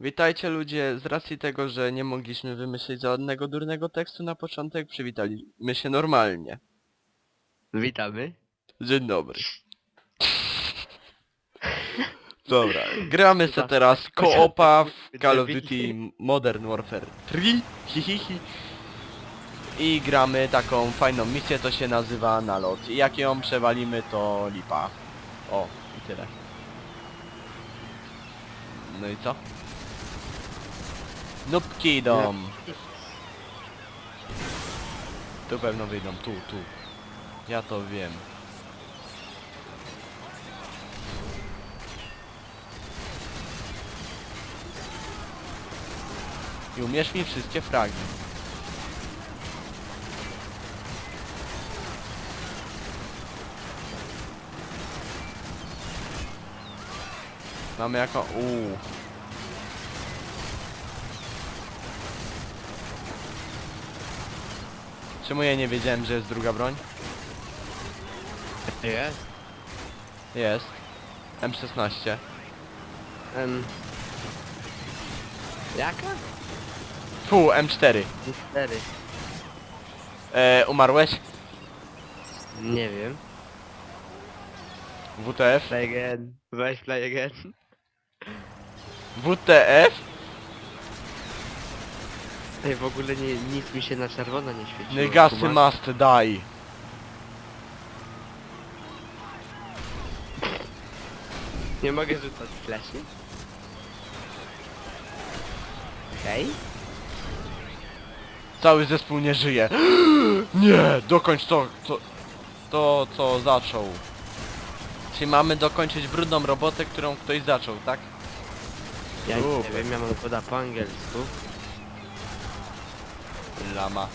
Witajcie ludzie, z racji tego, że nie mogliśmy wymyślić żadnego durnego tekstu na początek, przywitaliśmy się normalnie. Witamy. Dzień dobry. Dobra, gramy se teraz koopa w Call of Duty Modern Warfare 3, hihihi. I gramy taką fajną misję, to się nazywa nalot. I jak ją przewalimy, to lipa. O, i tyle. No i co? Nubki idą. Tu pewno wyjdą, tu, tu. Ja to wiem. I umiesz mi wszystkie fragi. Mamy jako... Uuu. Czemu ja nie wiedziałem, że jest druga broń? Jest. Jest. M16. Um. Jaka? Fu, M4. Cztery. E, umarłeś? Nie wiem. WTF? Play again. Weź play again. WTF? Ej, w ogóle nie, nic mi się na czerwono nie świeciło. Negasy must die. Nie mogę rzucać fleszy? Okej. Cały zespół nie żyje. Nie, dokończ to, to, to co zaczął. Czyli mamy dokończyć brudną robotę, którą ktoś zaczął, tak? Ja nie Super. wiem, ja mam po angielsku. Lama.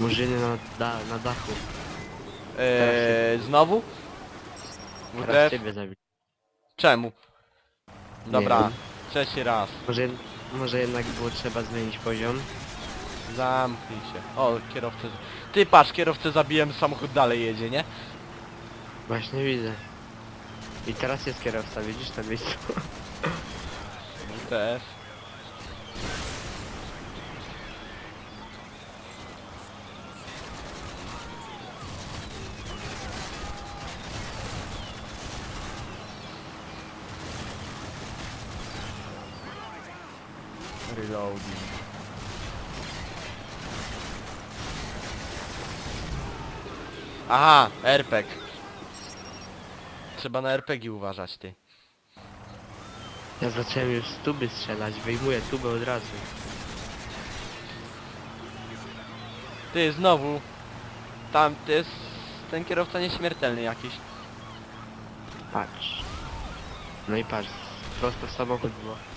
Murzyny na, da, na dachu. Eee, znowu? Teraz WTF? ciebie zabić. Czemu? Dobra, wiem. trzeci raz. Może, może jednak było trzeba zmienić poziom. Zamknij się. O, kierowcę... Ty patrz, kierowcę zabiłem, samochód dalej jedzie, nie? Właśnie widzę. I teraz jest kierowca, widzisz to miejsce? WTF. Reloading. Aha, RPG. Trzeba na RPG uważać, ty. Ja zacząłem już z tuby strzelać, wyjmuję tubę od razu. Ty, znowu. Tam, to jest ten kierowca nieśmiertelny jakiś. Patrz. No i patrz, prosto w samochód było.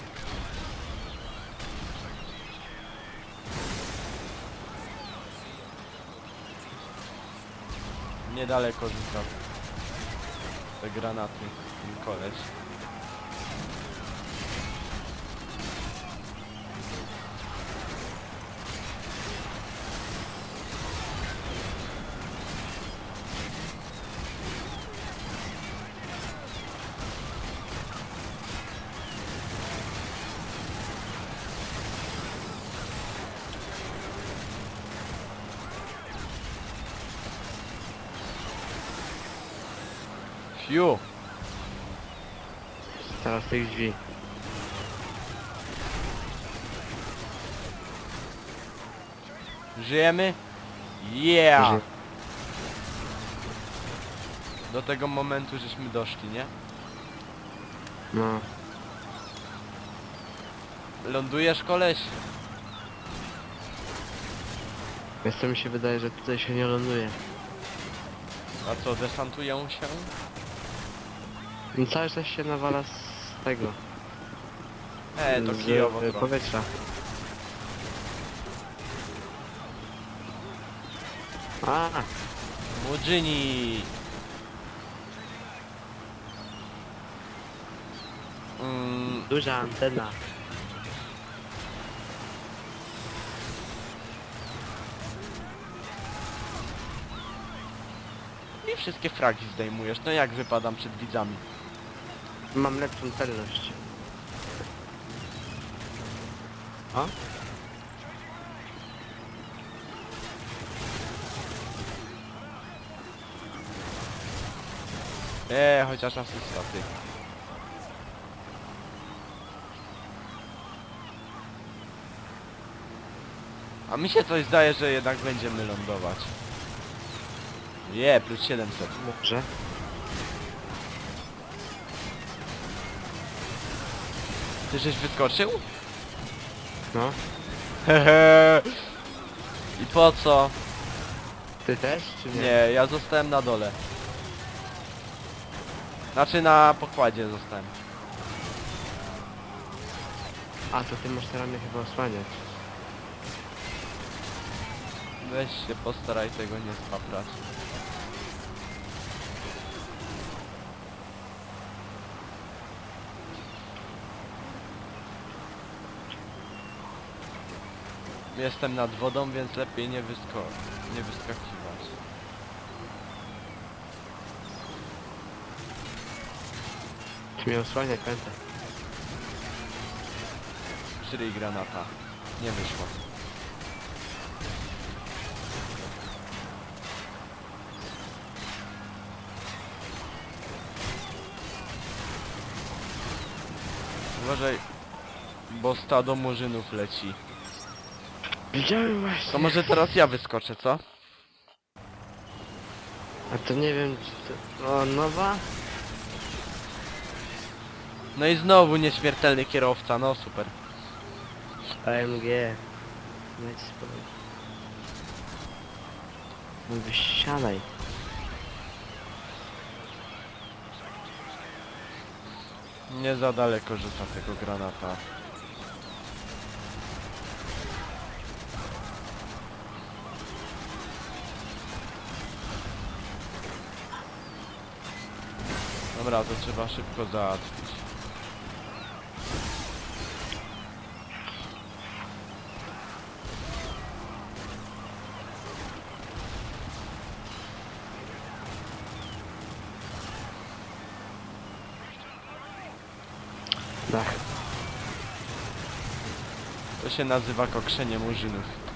Niedaleko rzucał. Te granaty, ten koleś. Fiu! Teraz tych drzwi. Żyjemy? Yeah! Ży- Do tego momentu żeśmy doszli, nie? No. Lądujesz koleś? Wiesz co mi się wydaje, że tutaj się nie ląduje. A co, desantują się? No cały czas się nawala z tego. E, to z kijowo e, trochę. powietrza. A, Mudżyni! Mm, Duża antena. I wszystkie fragi zdejmujesz. No jak wypadam przed widzami? Mam lepszą celność. O? Eee, chociaż asysta, ty. A mi się coś zdaje, że jednak będziemy lądować. Je, plus 700. Może. Ty żeś wyskoczył? No. Hehe. I po co? Ty też, czy nie? Nie, ja zostałem na dole. Znaczy na pokładzie zostałem. A, to ty masz teraz mnie chyba osłaniać. Weź się postaraj tego nie spaprać. Jestem nad wodą, więc lepiej nie, wysko nie wyskakiwać. Ty mnie osłaniać, pamiętaj. Żyj granata. Nie wyszło. Uważaj, bo stado murzynów leci. Widziałem właśnie. To może teraz ja wyskoczę, co? A to nie wiem, czy to... O, nowa? No i znowu nieśmiertelny kierowca, no super. AMG. No i spokój. No wysiadaj. Nie za daleko rzuca tego granata. Dobra, to trzeba szybko załatwić. Dach. To się nazywa kokszenie murzynów.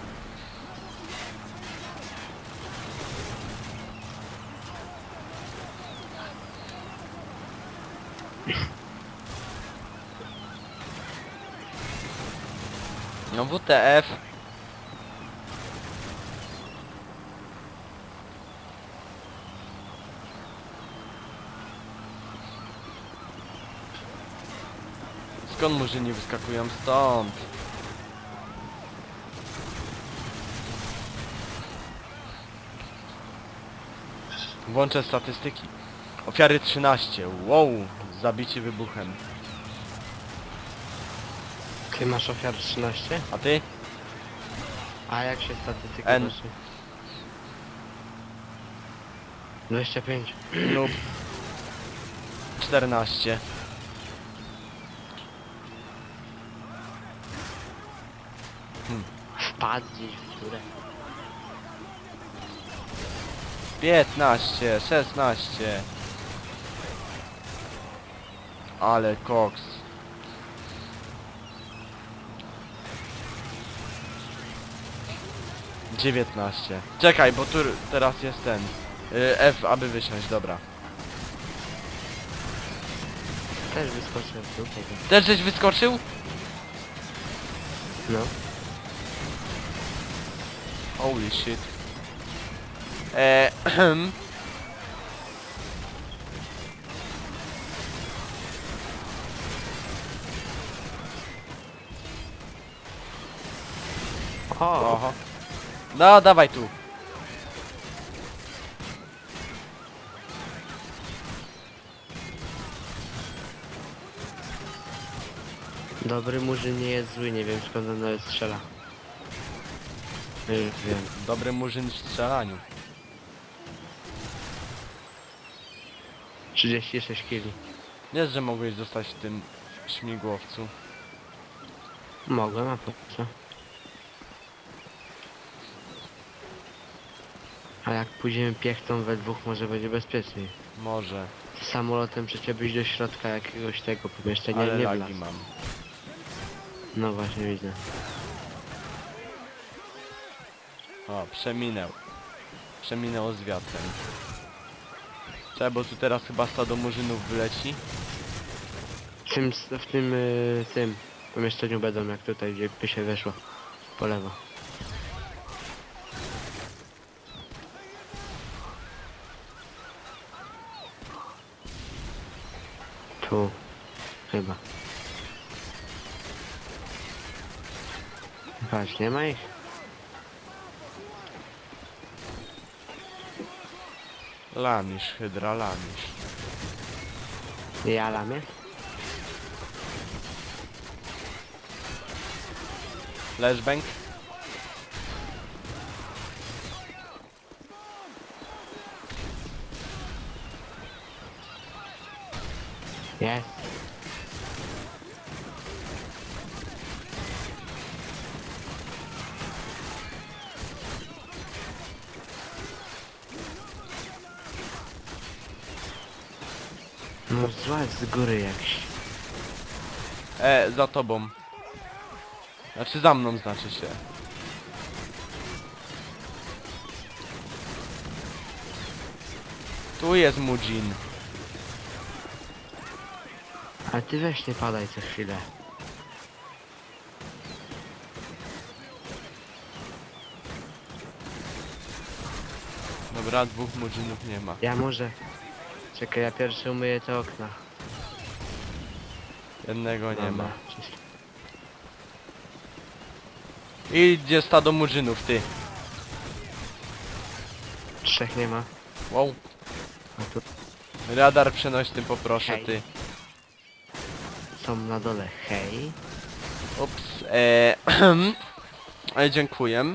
No WTF. Skąd murzyni wyskakują stąd? Włączę statystyki. Ofiary 13. Wow, zabici wybuchem. Ty masz ofiar 13? A ty? A jak się statystyka N. zacznie? 25. Lub 14. Wpadł gdzieś w dziurę. 15, 16. Ale koks. Dziewiętnaście. Czekaj, bo tu teraz jest ten. y, F, aby wysiąść, dobra. Też wyskoczyłem tu potem. Też żeś wyskoczył? No. Holy shit. Eee, ehem. O, Oho. No, dawaj tu. dobry murzyn nie jest zły, nie wiem skąd on nawet strzela. Już wiem. Dobry murzyn w strzelaniu. 36 kili. Nie, że mogłeś zostać w tym śmigłowcu. Mogłem, a po co? A jak pójdziemy piechtą we dwóch, może będzie bezpieczniej. Może, samolotem przecież byś do środka jakiegoś tego pomieszczenia ale nie lagi wlazł. mam. No właśnie widzę. O, przeminęł. Przeminęło z wiatrem. Trzeba, bo tu teraz chyba stado murzynów wyleci. W tym, w tym, y, tym pomieszczeniu będą jak tutaj, gdzie by się weszło. Po lewo. Tu. Chyba. Patrz, nie ma ich? Lamisz, hydra, lamisz. Ja lamię? Flashbang? Jest. No złaź z góry jakiś. E, za tobą. Znaczy za mną znaczy się. Tu jest Mujin. Ale ty weź nie padaj co chwilę. Dobra, dwóch Mujinów nie ma. Ja może... Czekaj, ja pierwszy umyję te okna. Jednego nie ma. Czysto. I gdzie stado Mujinów, ty? Trzech nie ma. Wow. A tu Radar przenośny poproszę, Hej. ty. Są na dole. Hej. Ups, eee, e, dziękuję.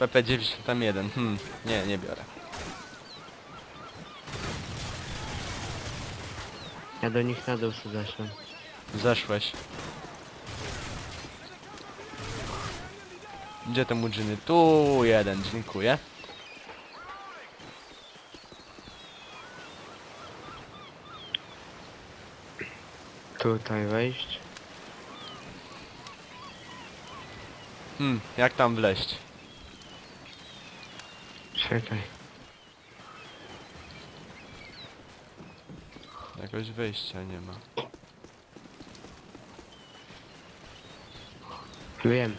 PP91, hmm, nie, nie biorę. Ja do nich na dół sobie zeszłem. Zeszłeś. Gdzie te mudżyny? Tu jeden, dziękuję. Tutaj wejść. Hmm, jak tam wleść? Czekaj. Jakoś wyjścia nie ma. Wiem.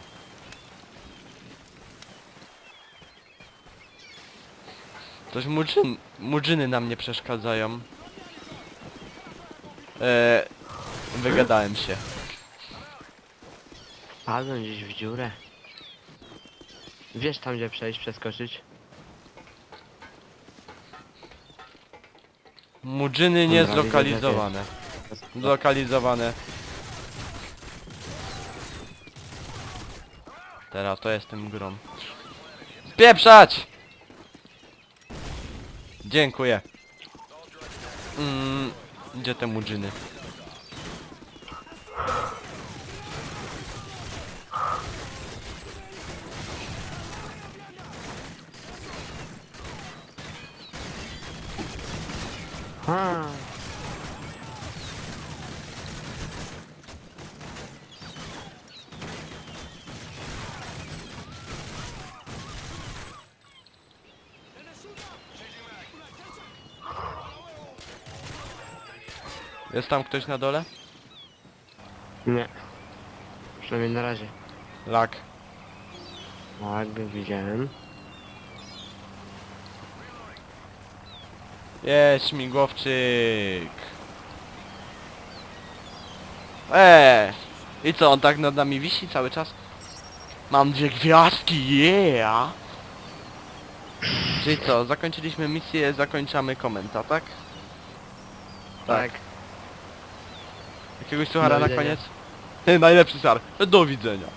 Coś mudżyn, mudżyny nam nie przeszkadzają. Eee, wygadałem się. Padłem gdzieś w dziurę. Wiesz tam gdzie przejść, przeskoczyć? Mudżyny Dobra, niezlokalizowane. Zlokalizowane. Teraz to jestem grom. Spieprzać! Dziękuję. Mm, gdzie te mudżyny? Ha. Jest tam ktoś na dole? Nie. Przynajmniej na razie. Lak. Tak, by widziałem. Jest śmigłowczyk. Eee! I co, on tak nad nami wisi cały czas? Mam dwie gwiazdki, yeah! Czyli co, zakończyliśmy misję, zakończamy komenta, tak? Tak. Jakiegoś suchara Do na widzenia. koniec? Najlepszy sar. Do widzenia.